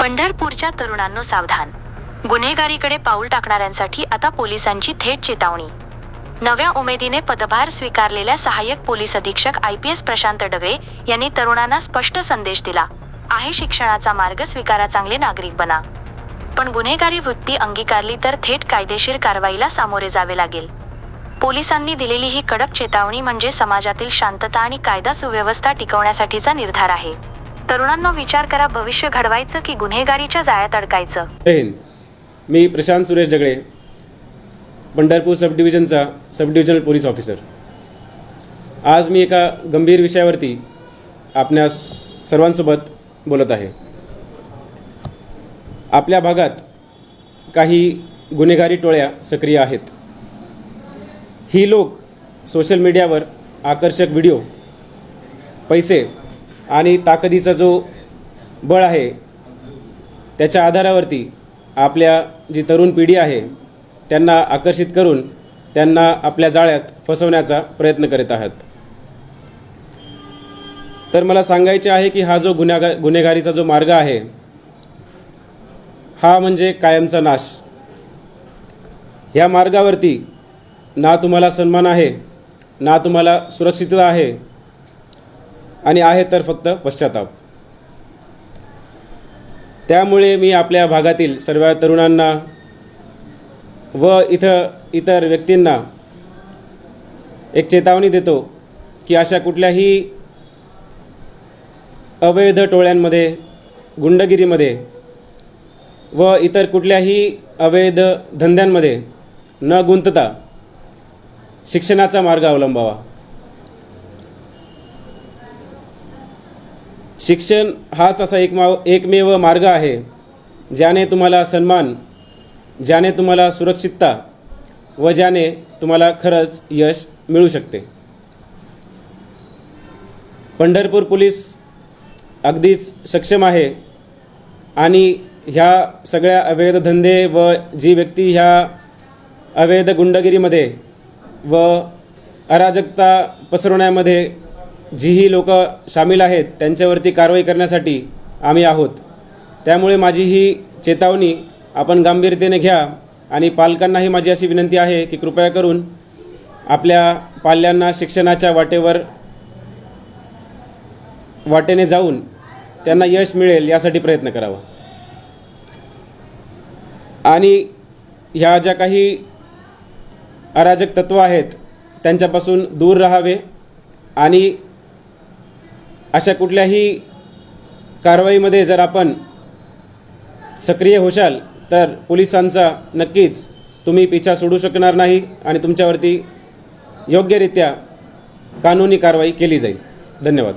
पंढरपूरच्या तरुणांनो सावधान. गुन्हेगारीकडे पाऊल टाकणाऱ्यांसाठी आता पोलिसांची थेट चेतावणी. नव्या उमेदीने पदभार स्वीकारलेल्या सहाय्यक पोलीस अधीक्षक I P S Prashant Dagale यांनी तरुणांना स्पष्ट संदेश दिला. आहे शिक्षणाचा मार्ग स्वीकारा चांगले नागरिक बना. पण गुन्हेगारी वृत्ती अंगीकारली तर थेट कायदेशीर कारवाईला सामोरे जावे लागेल. पोलिसांनी दिलेली ही कडक चेतावणी म्हणजे समाजातील शांतता आणि कायदा सुव्यवस्था टिकवण्यासाठीचा निर्धार आहे. तरुणांनो विचार करा भविष्य घडवायचं की गुन्हेगारीच्या जाळ्यात अडकायचं मी प्रशांत सुरेश जगळे पंढरपूर सब डिव्हिजनचा सब डिव्हिजनल पोलीस ऑफिसर. आज मी एका गंभीर विषयावरती आपणास सर्वांसोबत बोलत आहे. आपल्या भागात काही गुन्हेगारी टोळ्या सक्रिय आहेत. ही लोक सोशल मीडियावर आकर्षक व्हिडिओ पैसे आणि ताकदीचा जो बळ आहे त्याच्या आधारावरती आपल्या जी तरुण पिढी आहे त्यांना आकर्षित करून त्यांना आपल्या जाळ्यात फसवण्याचा प्रयत्न करीत आहात. तर मला सांगायचे आहे की हा जो गुन्हेगा गुन्हेगारीचा जो मार्ग आहे हा म्हणजे कायमचा नाश. ह्या मार्गावरती ना तुम्हाला सन्मान आहे ना तुम्हाला सुरक्षितता आहे आणि आहे तर फक्त पश्चाताप. त्यामुळे मी आपल्या भागातील सर्व तरुणांना व इथं इतर व्यक्तींना एक चेतावणी देतो की अशा कुठल्याही अवैध टोळ्यांमध्ये गुंडगिरीमध्ये व इतर कुठल्याही अवैध धंद्यांमध्ये न गुंतता शिक्षणाचा मार्ग अवलंबावा. शिक्षण हाच असा एक माव एकमेव मार्ग आहे ज्याने तुम्हाला सन्मान ज्याने तुम्हाला सुरक्षितता व ज्याने तुम्हाला खरंच यश मिळू शकते. पंढरपूर पोलीस अगदीच सक्षम आहे आणि ह्या सगळ्या अवैध धंदे व जी व्यक्ती ह्या अवैध गुंडगिरीमध्ये व अराजकता पसरवण्यामध्ये जीही लोक सामील आहेत त्यांच्यावरती कारवाई करण्यासाठी आम्ही आहोत. त्यामुळे माझी ही चेतावणी आपण गांभीर्यतेने घ्या आणि पालकांनाही माझी अशी विनंती आहे की कृपया करून आपल्या पाल्यांना शिक्षणाच्या वाटेवर वाटेने जाऊन त्यांना यश मिळेल यासाठी प्रयत्न करावा. आणि ह्या ज्या काही अराजक तत्व आहेत त्यांच्यापासून दूर राहावे आणि अशा कुठल्याही कारवाईमध्ये जर आपण सक्रिय होशाल तर पोलिसांचा नक्कीच तुम्ही पिछा सोडू शकणार नाही आणि तुमच्यावरती योग्यरित्या कानूनी कारवाई केली जाईल. धन्यवाद.